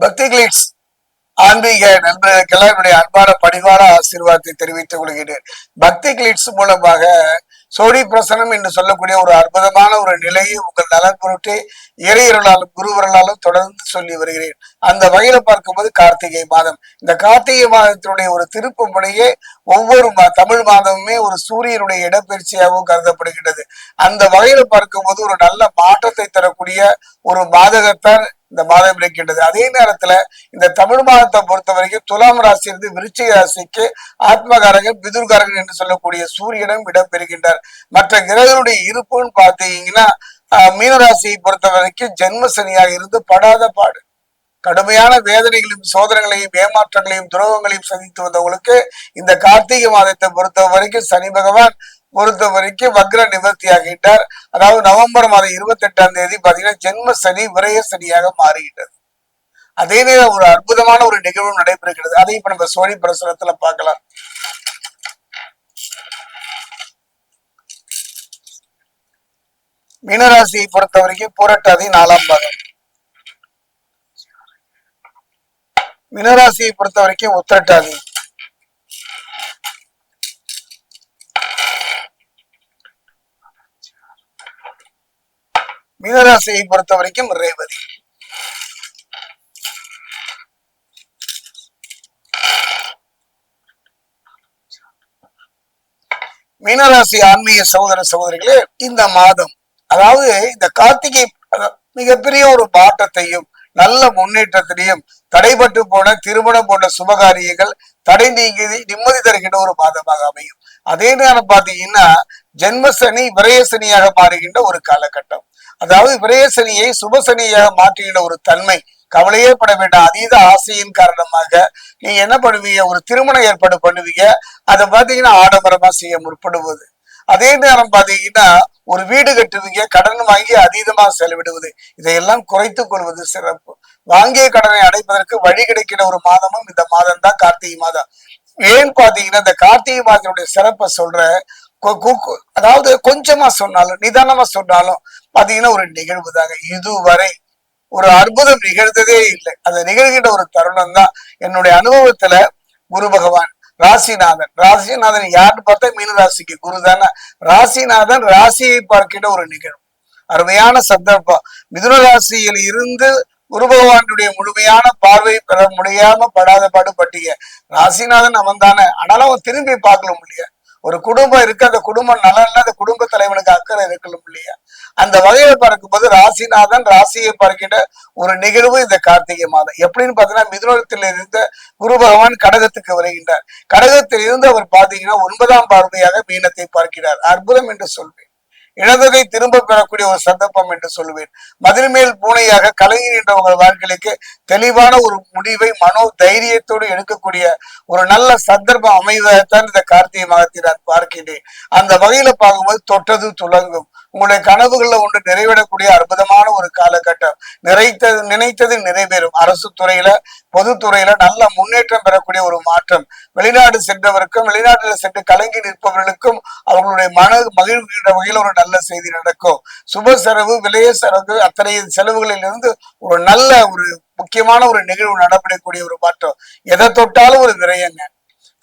பக்தி கிளிக்ஸ் ஆன்மீக நண்பர்களுக்கெல்லாம் என்னுடைய அன்பான பணிவான ஆசீர்வாதத்தை தெரிவித்துக் கொள்கிறேன். பக்தி கிளிட்ஸ் மூலமாக சோடி பிரசனம் என்று சொல்லக்கூடிய ஒரு அற்புதமான ஒரு நிலையை உங்கள் நலன் பொருட்டு இறையர்களாலும் குருவர்களாலும் தொடர்ந்து சொல்லி வருகிறேன். அந்த வகையில பார்க்கும்போது கார்த்திகை மாதம். இந்த கார்த்திகை மாதத்தினுடைய ஒரு திருப்பு முனையே ஒவ்வொரு மா- தமிழ் மாதமுமே ஒரு சூரியனுடைய இடப்பெயர்ச்சியாகவும் கருதப்படுகின்றது. அந்த வகையில பார்க்கும்போது ஒரு நல்ல மாற்றத்தை தரக்கூடிய ஒரு மாதகத்தான் இந்த மாதம் இருக்கின்றது அதே நேரத்துல இந்த தமிழ் மாதத்தை பொறுத்த வரைக்கும் துலாம் ராசி இருந்து விருச்சிக ராசிக்கு ஆத்மகாரகன் பிதுர்காரகன் என்று சொல்லக்கூடிய சூரியனும் இடம் பெறுகின்றார் மற்ற கிரகங்களுடைய இருப்புன்னு பார்த்தீங்கன்னா ஆஹ், மீனராசியை பொறுத்த வரைக்கும் ஜென்ம சனியாக இருந்து படாத பாடு. கடுமையான வேதனைகளையும் சோதனைகளையும் ஏமாற்றங்களையும் துரோகங்களையும் சந்தித்து வந்தவங்களுக்கு இந்த கார்த்திகை மாதத்தை பொறுத்த வரைக்கும் சனி பகவான் பொறுத்த வரைக்கும் வக்ர நிவர்த்தி ஆகிட்டார் அதாவது நவம்பர் மாதம் இருபத்தி எட்டாம் தேதி பாத்தீங்கன்னா ஜென்ம சனி விரய சனியாக மாறுகின்றது அதே நேரம் ஒரு அற்புதமான ஒரு நிகழ்வு நடைபெறுகிறது. அதை இப்ப நம்ம சோழி பிரசுரத்துல பார்க்கலாம். மீனராசியை பொறுத்த வரைக்கும் புரட்டாதி நாலாம் பாதம். மீனராசியை பொறுத்த வரைக்கும் உத்திரட்டாதி. மீனராசியை பொறுத்த வரைக்கும் ரேவதி. மீனராசி ஆன்மீக சகோதர சகோதரிகளே இந்த மாதம் அதாவது இந்த கார்த்திகை மிகப்பெரிய ஒரு மாற்றத்தையும் நல்ல முன்னேற்றத்திலையும் தடைபட்டு போன திருமணம் போன்ற சுபகாரியங்கள் தடை நீங்கி நிம்மதி தருகின்ற ஒரு மாதமாக அமையும். அதே நேரம் பாத்தீங்கன்னா ஜென்மசனி விரயசனியாக மாறுகின்ற ஒரு காலகட்டம். அதாவது விரயசனியை சுபசனியாக மாற்றுகின்ற ஒரு தன்மை கவலையே பட வேண்டாம். அதீத ஆசையின் காரணமாக நீங்க என்ன பண்ணுவீங்க? ஒரு திருமணம் ஏற்பாடு பண்ணுவீங்க. அதை பாத்தீங்கன்னா ஆடம்பரமா செய்ய முற்படுவது. அதே நேரம் பாத்தீங்கன்னா ஒரு வீடு கட்டுவீங்க. கடன் வாங்கி அதீதமா செலவிடுவது. இதையெல்லாம் குறைத்துக் கொள்வது சிறப்பு. வாங்கிய கடனை அடைப்பதற்கு வழி கிடைக்கிற ஒரு மாதமும் இந்த மாதம் தான் கார்த்திகை மாதம். ஏன் பாத்தீங்கன்னா இந்த கார்த்திகை மாதத்தினுடைய சிறப்பை சொல்ற அதாவது கொஞ்சமா சொன்னாலும் நிதானமா சொன்னாலும் பாத்தீங்கன்னா ஒரு நிகழ்வு தாங்க. இதுவரை ஒரு அற்புதம் நிகழ்ந்ததே இல்லை. அது நிகழ்கின்ற ஒரு தருணம் தான். என்னுடைய அனுபவத்துல குரு பகவான் ராசிநாதன். ராசிநாதன் யாருன்னு பார்த்தா மீன ராசிக்கு குரு தானே. ராசிநாதன் ராசியை பார்க்கின்ற ஒரு நிகழ்வு. அருமையான சந்தர்ப்பம். மிதுன ராசியில் இருந்து குரு பகவானுடைய முழுமையான பார்வை பெற முடியாம படாத பாடுபட்டீங்க ராசிநாதன் அவன் தானே. ஆனாலும் அவன் திரும்பி பார்க்கல முடியாது ஒரு குடும்பம் இருக்கு அந்த குடும்பம் நலன்ல அந்த குடும்ப தலைவனுக்கு அக்கறை இருக்கணும் இல்லையா? அந்த வகையில பார்க்கும்போது ராசிநாதன் ராசியை பார்க்கின்ற ஒரு நிகழ்வு இந்த கார்த்திகை மாதம். எப்படின்னு பார்த்தீங்கன்னா மிதுனத்தில் இருந்த குரு பகவான் கடகத்துக்கு வருகின்றார். கடகத்தில் இருந்து அவர் பார்த்தீங்கன்னா ஒன்பதாம் பார்வையாக மீனத்தை பார்க்கிறார். அற்புதம் என்று சொல்வேன். இழந்ததை திரும்ப பெறக்கூடிய ஒரு சந்தர்ப்பம் என்று சொல்லுவேன். மதில் மேல் பூனையாக கலங்குகின்ற உங்கள் வாழ்க்கைக்கு தெளிவான ஒரு முடிவை மனோ தைரியத்தோடு எடுக்கக்கூடிய ஒரு நல்ல சந்தர்ப்பம் அமைவதைத்தான் இந்த கார்த்திகை மாதத்தை நான் பார்க்கின்றேன் அந்த வகையில பார்க்கும்போது தொட்டது துலங்கும் உங்களுடைய கனவுகள்ல ஒன்று நிறைவேறக்கூடிய அற்புதமான ஒரு காலகட்டம். நிறைத்தது நினைத்தது நிறைவேறும். அரசு துறையில பொதுத்துறையில நல்ல முன்னேற்றம் பெறக்கூடிய ஒரு மாற்றம். வெளிநாடு சென்றவருக்கும் வெளிநாட்டுல சென்று கலங்கி நிற்பவர்களுக்கும் அவர்களுடைய மன மகிழ்கின்ற வகையில் ஒரு நல்ல செய்தி நடக்கும். சுப செலவு விலைய செலவு அத்தனை செலவுகளில் இருந்து ஒரு நல்ல ஒரு முக்கியமான ஒரு நிகழ்வு நடப்படக்கூடிய ஒரு மாற்றம். எதை தொட்டாலும் ஒரு விரயங்க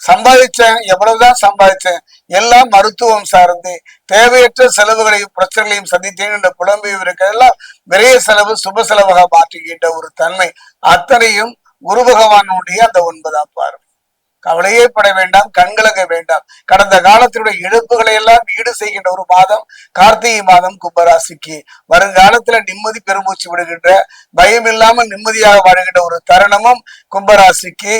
சம்பாதிச்சேன் எவ்வளவுதான் சம்பாதிச்சேன் எல்லாம் மருத்துவம் சார்ந்து தேவையற்ற செலவுகளையும் பிரச்சனைகளையும் சந்தித்தேன் என்ற புலம்பி இருக்கிறதெல்லாம் விரைய செலவு சுப செலவாக மாற்றுகின்ற ஒரு தன்மை. அத்தனையும் குரு பகவானுடைய அந்த ஒன்பதாம் பார்வை. கவலையே பட வேண்டாம் கண்கலங்க வேண்டாம். கடந்த காலத்தினுடைய இழப்புகளை எல்லாம் ஈடு செய்கின்ற ஒரு மாதம் கார்த்திகை மாதம் கும்பராசிக்கு. வருங்காலத்துல நிம்மதி பெருமூச்சு விடுகின்ற பயம் இல்லாமல் நிம்மதியாக வாழ்கின்ற ஒரு தருணமும் கும்பராசிக்கு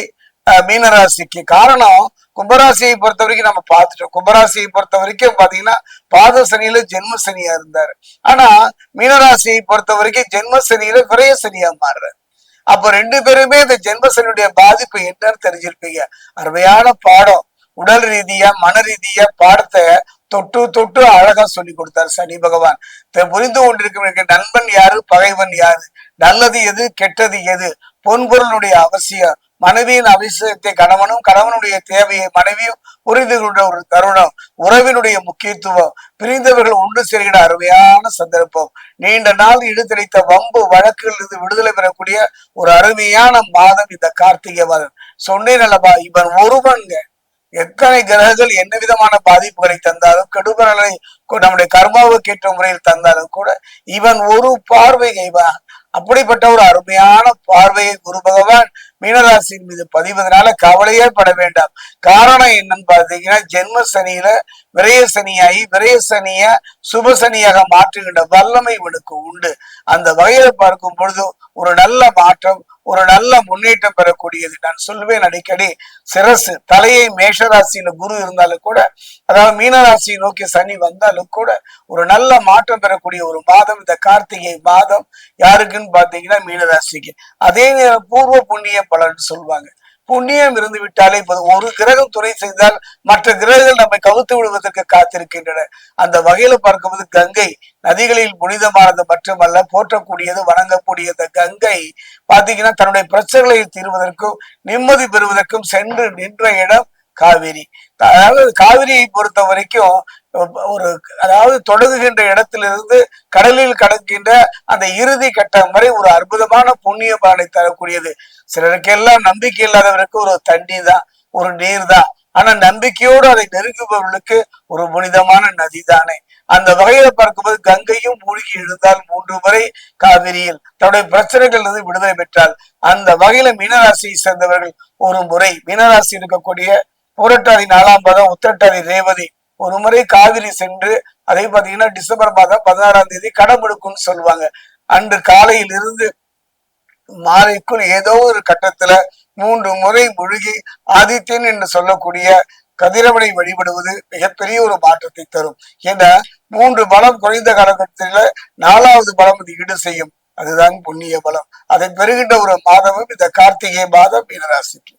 மீனராசிக்கு காரணம் கும்பராசியை பொறுத்த வரைக்கும் நம்ம பார்த்துட்டோம். கும்பராசியை பொறுத்த வரைக்கும் பாத்தீங்கன்னா பாத சனியில ஜென்ம சனியா இருந்தாரு. ஆனா மீனராசியை பொறுத்த வரைக்கும் ஜென்ம சனியில விரைய சனியா மாறுறாரு. அப்ப ரெண்டு பேருமே இந்த ஜென்மசனியுடைய பாதிப்பு என்னன்னு தெரிஞ்சிருப்பீங்க. அருமையான பாடம். உடல் ரீதியா மன ரீதியா பாடத்தை தொட்டு தொட்டு அழகா சொல்லி கொடுத்தார் சனி பகவான். த- புரிந்து கொண்டிருக்கும் நண்பன் யாரு பகைவன் யாரு? நல்லது எது கெட்டது எது? பொன்பொருளுடைய அவசியம். மனைவியின் அபிஷேகத்தை கணவனும் கணவனுடைய தேவையை மனைவியும் புரிந்து கொண்ட ஒரு தருணம். உறவினுடைய முக்கியத்துவம். பிரிந்தவர்கள் உண்டு சேர்கிற அருமையான சந்தர்ப்பம். நீண்ட நாள் இழுத்தடித்த வம்பு வழக்குகள் விடுதலை பெறக்கூடிய ஒரு அருமையான மாதம் இந்த கார்த்திகை மாதம். சொன்னேன் அல்லவா இவன் ஒருவன்க. எத்தனை கிரகங்கள் என்ன விதமான பாதிப்புகளை தந்தாலும் கெடுபலனை நம்முடைய கர்மாவுக்கு ஏற்ற முறையில் தந்தாலும் கூட இவன் ஒரு பார்வை இவன் அப்படிப்பட்ட ஒரு அருமையான பார்வையை குரு பகவான் மீனராசியின் மீது பதிவதனால கவலையே பட வேண்டாம். காரணம் என்னன்னு பாத்தீங்கன்னா ஜென்ம சனியில விரய சனியாகி விரய சனிய சுப சனியாக மாற்றுகின்ற வல்லமை இவனுக்கு உண்டு. அந்த வகையில பார்க்கும் பொழுது ஒரு நல்ல மாற்றம் ஒரு நல்ல முன்னேற்றம் பெறக்கூடியது. நான் சொல்லுவேன் அடிக்கடி சிரசு தலையை மேஷராசியில குரு இருந்தாலும் கூட அதாவது மீனராசியை நோக்கி சனி வந்தாலும் கூட ஒரு நல்ல மாற்றம் பெறக்கூடிய ஒரு மாதம் இந்த கார்த்திகை மாதம் யாருக்குன்னு பாத்தீங்கன்னா மீனராசிக்கு. அதே நேரம் பூர்வ புண்ணிய பலன் சொல்லுவாங்க புண்ணியம் இருந்து விட்டாலே போதும். ஒரு கிரகம் துணை செய்தால் மற்ற கிரகங்கள் நம்மை கவுத்து விடுவதற்கு காத்திருக்கின்றன. அந்த வகையில பார்க்கும்போது கங்கை நதிகளில் புனிதமானது மட்டுமல்ல போற்றக்கூடியது வணங்கக்கூடிய இந்த கங்கை. பாத்தீங்கன்னா தன்னுடைய பிரச்சனைகளை தீர்வதற்கும் நிம்மதி பெறுவதற்கும் சென்று நின்ற இடம் காவிரி. அதாவது காவிரியை பொறுத்த வரைக்கும் ஒரு அதாவது தொடங்குகின்ற இடத்திலிருந்து கடலில் கடக்கின்ற அந்த இறுதி கட்டம் வரை ஒரு அற்புதமான புண்ணிய பானை தரக்கூடியது. சிலருக்கெல்லாம் நம்பிக்கை இல்லாதவருக்கு ஒரு தண்ணி தான் ஒரு நீர் தான். ஆனா நம்பிக்கையோடு அதை நெருங்குபவர்களுக்கு ஒரு புனிதமான நதி தானே. அந்த வகையில பார்க்கும்போது கங்கையும் மூழ்கி எழுந்தால் மூன்று முறை காவிரியில். தன்னுடைய பிரச்சனைகள் இருந்து விடுதலை பெற்றால் அந்த வகையில மீனராசியை சேர்ந்தவர்கள் ஒரு முறை. மீனராசி இருக்கக்கூடிய புரட்டாதி நாலாம் பதம் உத்திரட்டாதி ரேவதி ஒரு முறை காவிரி சென்று அதை பார்த்தீங்கன்னா டிசம்பர் மாதம் பதினாறாம் தேதி கடமெடுக்கும்னு சொல்லுவாங்க. அன்று காலையிலிருந்து மாலைக்குள் ஏதோ ஒரு கட்டத்துல மூன்று முறை முழுகி ஆதித்யன் என்று சொல்லக்கூடிய கதிரவனை வழிபடுவது மிகப்பெரிய ஒரு மாற்றத்தை தரும். ஏன்னா மூன்று பலம் குறைந்த காலகட்டத்தில நாலாவது பலம் இது ஈடு செய்யும். அதுதான் புண்ணிய பலம். அதை பெறுகின்ற ஒரு மாதமும் இந்த கார்த்திகை மாதம் மீனராசிக்கு.